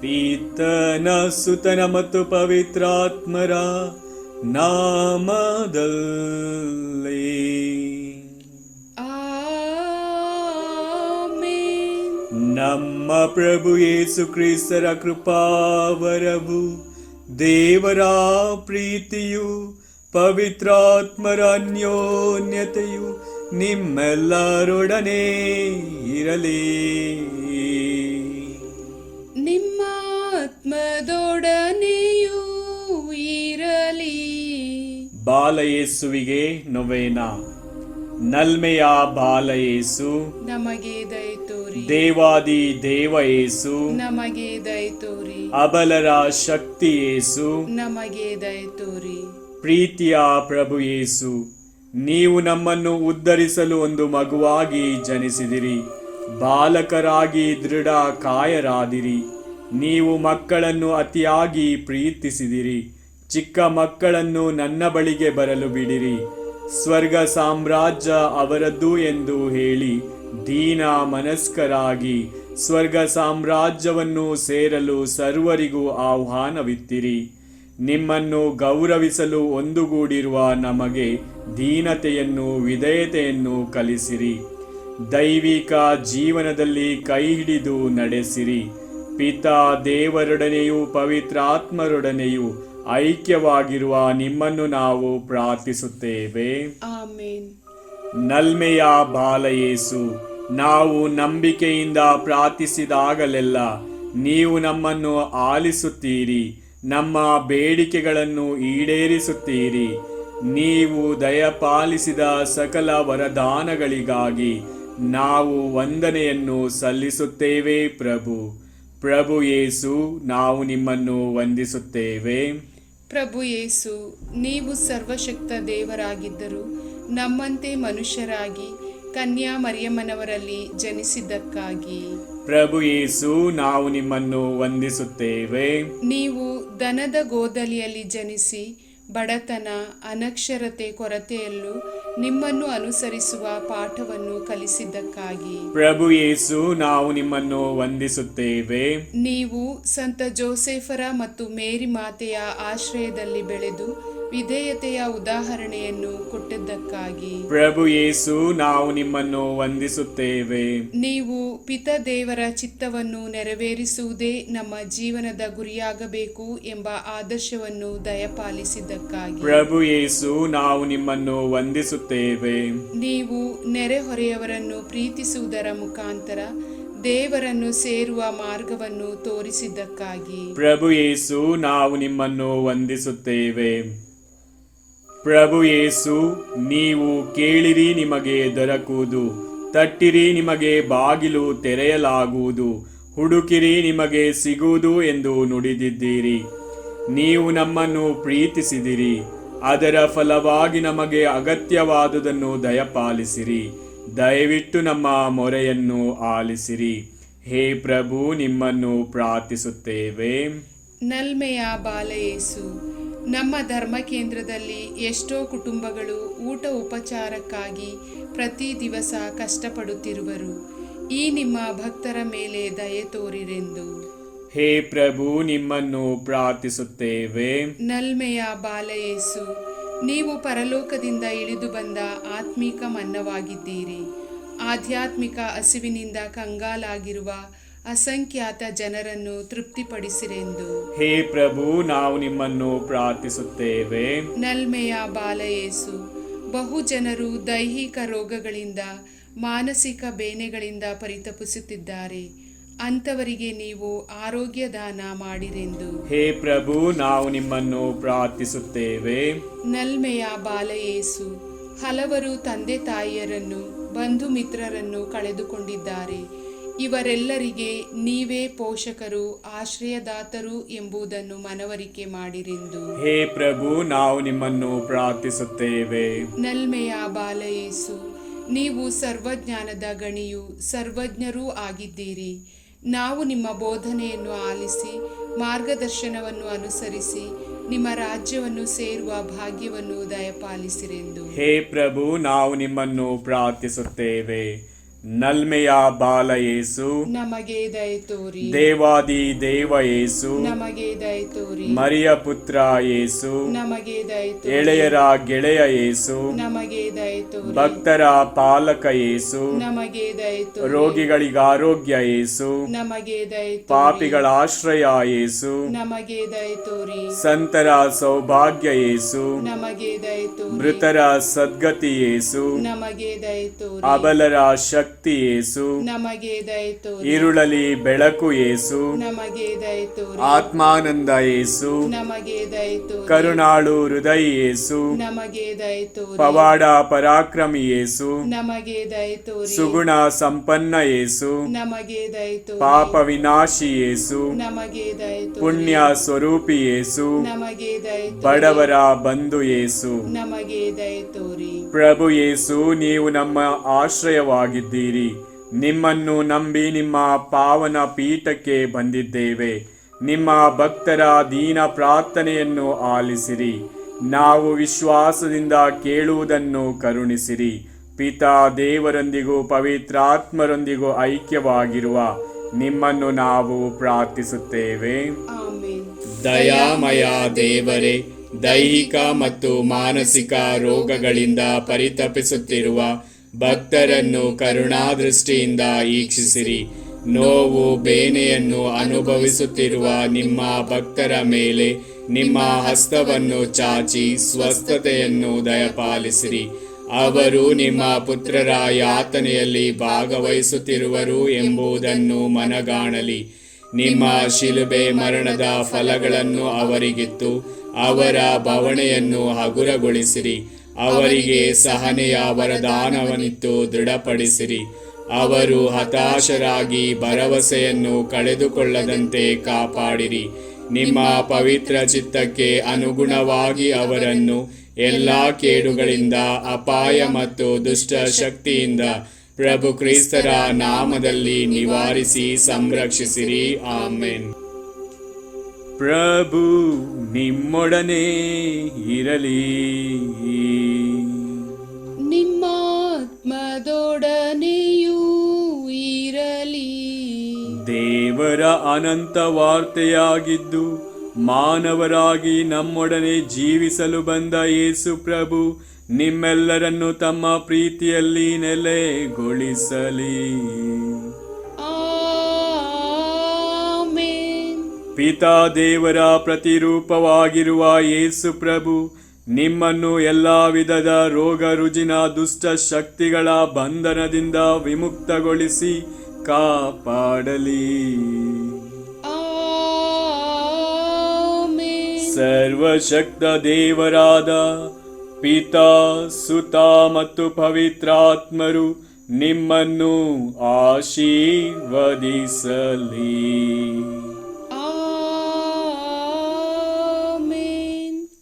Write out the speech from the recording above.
ಪೀತನ ಸುತನ ಮತ್ತು ಪವಿತ್ರಾತ್ಮರ ನಾಮದಲ್ಲಿ. ನಮ್ಮ ಪ್ರಭು ಯೇಸು ಕ್ರಿಸ್ತರ ಕೃಪಾವರವು ದೇವರ ಪ್ರೀತಿಯು ಪವಿತ್ರಾತ್ಮರ ಅನ್ಯೋನ್ಯತೆಯು ನಿಮ್ಮೆಲ್ಲರೊಡನೆ ಇರಲಿ ಆತ್ಮದೊಡನೆಯೂ ಇರಲಿ. ಬಾಲಯೇಸುವಿಗೆ ನೊವೇನ. ನಲ್ಮೆಯ ಬಾಲಯೇಸು. ನಮಗೆ ದಯತೋರಿ ದೇವಾದಿ ದೇವ ಯೇಸು. ನಮಗೆ ದಯತೋರಿ ಅಬಲರ ಶಕ್ತಿ ಯೇಸು. ನಮಗೆ ದಯತೋರಿ ಪ್ರೀತಿಯ ಪ್ರಭು ಯೇಸು ನೀವು ನಮ್ಮನ್ನು ಉದ್ಧರಿಸಲು ಒಂದು ಮಗುವಾಗಿ ಜನಿಸಿದಿರಿ. ಬಾಲಕರಾಗಿ ದೃಢ ಕಾಯರಾದಿರಿ ನೀವು ಮಕ್ಕಳನ್ನು ಅತಿಯಾಗಿ ಪ್ರೀತಿಸಿದಿರಿ. ಚಿಕ್ಕ ಮಕ್ಕಳನ್ನು ನನ್ನ ಬಳಿಗೆ ಬರಲು ಬಿಡಿರಿ. ಸ್ವರ್ಗ ಸಾಮ್ರಾಜ್ಯ ಅವರದ್ದು ಎಂದು ಹೇಳಿ ದೀನ ಮನಸ್ಕರಾಗಿ ಸ್ವರ್ಗ ಸಾಮ್ರಾಜ್ಯವನ್ನು ಸೇರಲು ಸರ್ವರಿಗೂ ಆಹ್ವಾನವಿತ್ತಿರಿ. ನಿಮ್ಮನ್ನು ಗೌರವಿಸಲು ಒಂದುಗೂಡಿರುವ ನಮಗೆ ದೀನತೆಯನ್ನು, ವಿಧೇಯತೆಯನ್ನು ಕಲಿಸಿರಿ. ದೈವಿಕ ಜೀವನದಲ್ಲಿ ಕೈ ಹಿಡಿದು ನಡೆಸಿರಿ. ಪಿತಾ ದೇವರೊಡನೆಯೂ ಪವಿತ್ರಾತ್ಮರೊಡನೆಯೂ ಐಕ್ಯವಾಗಿರುವ ನಿಮ್ಮನ್ನು ನಾವು ಪ್ರಾರ್ಥಿಸುತ್ತೇವೆ. ನಲ್ಮೆಯ ಬಾಲಯೇಸು ನಾವು ನಂಬಿಕೆಯಿಂದ ಪ್ರಾರ್ಥಿಸಿದಾಗಲೆಲ್ಲ ನೀವು ನಮ್ಮನ್ನು ಆಲಿಸುತ್ತೀರಿ ನಮ್ಮ ಬೇಡಿಕೆಗಳನ್ನು ಈಡೇರಿಸುತ್ತೀರಿ. ನೀವು ದಯಪಾಲಿಸಿದ ಸಕಲ ವರದಾನಗಳಿಗಾಗಿ ನಾವು ವಂದನೆಯನ್ನು ಸಲ್ಲಿಸುತ್ತೇವೆ ಪ್ರಭು. ಪ್ರಭು ಯೇಸು ನಾವು ನಿಮ್ಮನ್ನು ವಂದಿಸುತ್ತೇವೆ. ಪ್ರಭು ಯೇಸು ನೀವು ಸರ್ವಶಕ್ತ ದೇವರಾಗಿದ್ದರು ನಮ್ಮಂತೆ ಮನುಷ್ಯರಾಗಿ ಕನ್ಯಾ ಮರಿಯಮ್ಮನವರಲ್ಲಿ ಜನಿಸಿದ್ದಕ್ಕಾಗಿ. ಪ್ರಭು ಯೇಸು ನಾವು ನಿಮ್ಮನ್ನು ವಂದಿಸುತ್ತೇವೆ. ನೀವು ದನದ ಗೋದಲಿಯಲ್ಲಿ ಜನಿಸಿ ಬಡತನ ಅನಕ್ಷರತೆ ಕೊರತೆಯಲ್ಲೂ ನಿಮ್ಮನ್ನು ಅನುಸರಿಸುವ ಪಾಠವನ್ನು ಕಲಿಸಿದ್ದಕ್ಕಾಗಿ. ಪ್ರಭು ಯೇಸು ನಾವು ನಿಮ್ಮನ್ನು ವಂದಿಸುತ್ತೇವೆ. ನೀವು ಸಂತ ಜೋಸೆಫರ ಮತ್ತು ಮೇರಿ ಮಾತೆಯ ಆಶ್ರಯದಲ್ಲಿ ಬೆಳೆದು ವಿಧೇಯತೆಯ ಉದಾಹರಣೆಯನ್ನು ಕೊಟ್ಟಿದ್ದಕ್ಕಾಗಿ. ಪ್ರಭು ಯೇಸು ನಾವು ನಿಮ್ಮನ್ನು ವಂದಿಸುತ್ತೇವೆ. ನೀವು ಪಿತ ದೇವರ ಚಿತ್ತವನ್ನು ನೆರವೇರಿಸುವುದೇ ನಮ್ಮ ಜೀವನದ ಗುರಿಯಾಗಬೇಕು ಎಂಬ ಆದರ್ಶವನ್ನು ದಯಪಾಲಿಸಿದ್ದಕ್ಕಾಗಿ. ಪ್ರಭು ಯೇಸು ನಾವು ನಿಮ್ಮನ್ನು ವಂದಿಸುತ್ತೇವೆ. ನೀವು ನೆರೆಹೊರೆಯವರನ್ನು ಪ್ರೀತಿಸುವುದರ ಮುಖಾಂತರ ದೇವರನ್ನು ಸೇರುವ ಮಾರ್ಗವನ್ನು ತೋರಿಸಿದ್ದಕ್ಕಾಗಿ. ಪ್ರಭು ಯೇಸು ನಾವು ನಿಮ್ಮನ್ನು ವಂದಿಸುತ್ತೇವೆ. ಪ್ರಭು ಯೇಸು, ನೀವು ಕೇಳಿರಿ ನಿಮಗೆ ದೊರಕುವುದು, ತಟ್ಟಿರಿ ನಿಮಗೆ ಬಾಗಿಲು ತೆರೆಯಲಾಗುವುದು, ಹುಡುಕಿರಿ ನಿಮಗೆ ಸಿಗುವುದು ಎಂದು ನುಡಿದಿದ್ದೀರಿ. ನೀವು ನಮ್ಮನ್ನು ಪ್ರೀತಿಸಿದಿರಿ, ಅದರ ಫಲವಾಗಿ ನಮಗೆ ಅಗತ್ಯವಾದುದನ್ನು ದಯಪಾಲಿಸಿರಿ, ದಯವಿಟ್ಟು ನಮ್ಮ ಮೊರೆಯನ್ನು ಆಲಿಸಿರಿ. ಹೇ ಪ್ರಭು, ನಿಮ್ಮನ್ನು ಪ್ರಾರ್ಥಿಸುತ್ತೇವೆ. ನಲ್ಮೆಯ ಬಾಲಯೇಸು ನಮ್ಮ ಧರ್ಮ ಕೇಂದ್ರದಲ್ಲಿ ಎಷ್ಟೋ ಕುಟುಂಬಗಳು ಊಟ ಉಪಚಾರಕ್ಕಾಗಿ ಪ್ರತಿ ದಿವಸ ಕಷ್ಟಪಡುತ್ತಿರುವರು. ಈ ನಿಮ್ಮ ಭಕ್ತರ ಮೇಲೆ ದಯೆ ತೋರಿರೆಂದು. ಹೇ ಪ್ರಭು ನಿಮ್ಮನ್ನು ಪ್ರಾರ್ಥಿಸುತ್ತೇವೆ. ನಲ್ಮೆಯ ಬಾಲಯೇಸು ನೀವು ಪರಲೋಕದಿಂದ ಇಳಿದು ಬಂದ ಆತ್ಮಿಕ ಮನ್ನವಾಗಿದ್ದೀರಿ. ಆಧ್ಯಾತ್ಮಿಕ ಹಸಿವಿನಿಂದ ಕಂಗಾಲಾಗಿರುವ ಅಸಂಖ್ಯಾತ ಜನರನ್ನು ತೃಪ್ತಿಪಡಿಸಿರೆಂದು. ಹೇ ಪ್ರಭು ನಾವು ನಿಮ್ಮನ್ನು ಪ್ರಾರ್ಥಿಸುತ್ತೇವೆ. ನಲ್ಮೆಯ ಬಾಲಯೇಸು ಬಹು ಜನರು ದೈಹಿಕ ರೋಗಗಳಿಂದ ಮಾನಸಿಕ ಬೇನೆಗಳಿಂದ ಪರಿತಪಿಸುತ್ತಿದ್ದಾರೆ. ಅಂತವರಿಗೆ ನೀವು ಆರೋಗ್ಯ ದಾನ ಮಾಡಿರೆಂದು. ಹೇ ಪ್ರಭು ನಾವು ನಿಮ್ಮನ್ನು ಪ್ರಾರ್ಥಿಸುತ್ತೇವೆ. ನಲ್ಮೆಯ ಬಾಲಯೇಸು ಹಲವರು ತಂದೆ ತಾಯಿಯರನ್ನು ಬಂಧು ಮಿತ್ರರನ್ನು ಕಳೆದುಕೊಂಡಿದ್ದಾರೆ. ಇವರೆಲ್ಲರಿಗೆ ನೀವೇ ಪೋಷಕರು ಆಶ್ರಯದಾತರು ಎಂಬುದನ್ನು ಮನವರಿಕೆ ಮಾಡಿರೆಂದು. ಹೇ ಪ್ರಭು ನಾವು ನಿಮ್ಮನ್ನು ಪ್ರಾರ್ಥಿಸುತ್ತೇವೆ. ನಲ್ಮೆಯ ಬಾಲಯೇಸು ನೀವು ಸರ್ವಜ್ಞಾನದ ಗಣಿಯು ಸರ್ವಜ್ಞರೂ ಆಗಿದ್ದೀರಿ. ನಾವು ನಿಮ್ಮ ಬೋಧನೆಯನ್ನು ಆಲಿಸಿ ಮಾರ್ಗದರ್ಶನವನ್ನು ಅನುಸರಿಸಿ ನಿಮ್ಮ ರಾಜ್ಯವನ್ನು ಸೇರುವ ಭಾಗ್ಯವನ್ನು ದಯಪಾಲಿಸಿರೆಂದು. ಹೇ ಪ್ರಭು ನಾವು ನಿಮ್ಮನ್ನು ಪ್ರಾರ್ಥಿಸುತ್ತೇವೆ. ನಲ್ಮೆಯ ಬಾಲ ಯೇಸು ನಮಗೆ ದಯ ತೋರಿ. ದೇವಾದಿ ದೇವ ಯೇಸು ನಮಗೆ ದಯ ತೋರಿ. ಮರಿಯ ಪುತ್ರ ಯೇಸು ನಮಗೆ ದಯ ತೋರಿ. ಎಳೆಯರ ಗೆಳೆಯ ಯೇಸು ನಮಗೆ ದಯ ತೋರಿ. ಭಕ್ತರ ಪಾಲಕ ಯೇಸು ನಮಗೆ ದಯ ತೋರಿ. ರೋಗಿಗಳಿಗೆ ಆರೋಗ್ಯ ಯೇಸು ನಮಗೆ ದಯ ತೋರಿ. ಪಾಪಿಗಳ ಆಶ್ರಯ ಯೇಸು ನಮಗೆ ದಯ ತೋರಿ. ಸಂತರ ಸೌಭಾಗ್ಯ ಯೇಸು ನಮಗೆ ದಯ ತೋರಿ. ಮೃತರ ಸದ್ಗತಿ ಯೇಸು ನಮಗೆ ದಯ ತೋರಿ. ಅಬಲರ ಶಕ್ತಿ ಶಕ್ತಿ ಯೇಸು ನಮಗೆ ದಯತು ಇರುಳಲಿ ಬೆಳಕು ಏಸು. ನಮಗೆ ದಯತು ಆತ್ಮಾನಂದ ಏಸು. ನಮಗೆ ದಯತು ಕರುಣಾಳು ಹೃದಯ ಏಸು. ನಮಗೆ ದಯತು ಪವಾಡ ಪರಾಕ್ರಮಿ ಏಸು. ನಮಗೆ ದಯತು ಸುಗುಣ ಸಂಪನ್ನ ಯೇಸು ನಮಗೆ ದಯತು ಪಾಪ ವಿನಾಶಿ ಯೇಸು ನಮಗೆ ದಯತು ಪುಣ್ಯ ಸ್ವರೂಪಿ ಯೇಸು ನಮಗೆ ದಯತು ಬಡವರ ಬಂಧು ಏಸು. ನಮಗೆ ಪ್ರಭು ಯೇಸು ನೀವು ನಮ್ಮ ಆಶ್ರಯವಾಗಿದ್ದೀರಿ. ನಿಮ್ಮನ್ನು ನಂಬಿ ನಿಮ್ಮ ಪಾವನ ಪೀಠಕ್ಕೆ ಬಂದಿದ್ದೇವೆ. ನಿಮ್ಮ ಭಕ್ತರ ದೀನ ಪ್ರಾರ್ಥನೆಯನ್ನು ಆಲಿಸಿರಿ. ನಾವು ವಿಶ್ವಾಸದಿಂದ ಕೇಳುವುದನ್ನು ಕರುಣಿಸಿರಿ. ಪಿತಾ ದೇವರೊಂದಿಗೂ ಪವಿತ್ರಾತ್ಮರೊಂದಿಗೂ ಐಕ್ಯವಾಗಿರುವ ನಿಮ್ಮನ್ನು ನಾವು ಪ್ರಾರ್ಥಿಸುತ್ತೇವೆ. ಆಮೇನ್. ದಯಾಮಯ ದೇವರೇ ದೈಹಿಕ ಮತ್ತು ಮಾನಸಿಕ ರೋಗಗಳಿಂದ ಪರಿತಪಿಸುತ್ತಿರುವ ಭಕ್ತರನ್ನು ಕರುಣಾದೃಷ್ಟಿಯಿಂದ ಈಕ್ಷಿಸಿರಿ. ನೋವು, ಬೇನೆಯನ್ನು ಅನುಭವಿಸುತ್ತಿರುವ ನಿಮ್ಮ ಭಕ್ತರ ಮೇಲೆ ನಿಮ್ಮ ಹಸ್ತವನ್ನು ಚಾಚಿ ಸ್ವಸ್ಥತೆಯನ್ನು ದಯಪಾಲಿಸಿರಿ. ಅವರು ನಿಮ್ಮ ಪುತ್ರರ ಯಾತನೆಯಲ್ಲಿ ಭಾಗವಹಿಸುತ್ತಿರುವರು ಎಂಬುದನ್ನು ಮನಗಾಣಲಿ. ನಿಮ್ಮ ಶಿಲುಬೆ ಮರಣದ ಫಲಗಳನ್ನು ಅವರಿಗಿತ್ತು ಅವರ ಬವಣೆಯನ್ನು ಹಗುರಗೊಳಿಸಿರಿ. ಅವರಿಗೆ ಸಹನೆಯ ವರದಾನವನ್ನಿತ್ತು ದೃಢಪಡಿಸಿರಿ. ಅವರು ಹತಾಶರಾಗಿ ಭರವಸೆಯನ್ನು ಕಳೆದುಕೊಳ್ಳದಂತೆ ಕಾಪಾಡಿರಿ. ನಿಮ್ಮ ಪವಿತ್ರ ಚಿತ್ತಕ್ಕೆ ಅನುಗುಣವಾಗಿ ಅವರನ್ನು ಎಲ್ಲಾ ಕೇಡುಗಳಿಂದ ಅಪಾಯ ಮತ್ತು ದುಷ್ಟ ಶಕ್ತಿಯಿಂದ ಪ್ರಭು ಕ್ರಿಸ್ತರ ನಾಮದಲ್ಲಿ ನಿವಾರಿಸಿ ಸಂರಕ್ಷಿಸಿರಿ. ಆಮೆನ್. ಪ್ರಭು ನಿಮ್ಮೊಡನೆ ಇರಲಿ. ನಿಮ್ಮ ಆತ್ಮದೊಡನೆಯೂ ಇರಲಿ. ದೇವರ ಅನಂತ ವಾರ್ತೆಯಾಗಿದ್ದು ಮಾನವರಾಗಿ ನಮ್ಮೊಡನೆ ಜೀವಿಸಲು ಬಂದ ಯೇಸು ಪ್ರಭು ನಿಮ್ಮೆಲ್ಲರನ್ನು ತಮ್ಮ ಪ್ರೀತಿಯಲ್ಲಿ ನೆಲೆಗೊಳಿಸಲಿ. ಪಿತಾ ದೇವರ ಪ್ರತಿರೂಪವಾಗಿರುವ ಯೇಸು ಪ್ರಭು ನಿಮ್ಮನ್ನು ಎಲ್ಲ ವಿಧದ ರೋಗ ರುಜಿನ ದುಷ್ಟ ಶಕ್ತಿಗಳ ಬಂಧನದಿಂದ ವಿಮುಕ್ತಗೊಳಿಸಿ ಕಾಪಾಡಲಿ. ಸರ್ವಶಕ್ತ ದೇವರಾದ ಪಿತಾ ಸುತ ಮತ್ತು ಪವಿತ್ರಾತ್ಮರು ನಿಮ್ಮನ್ನು ಆಶೀರ್ವದಿಸಲಿ.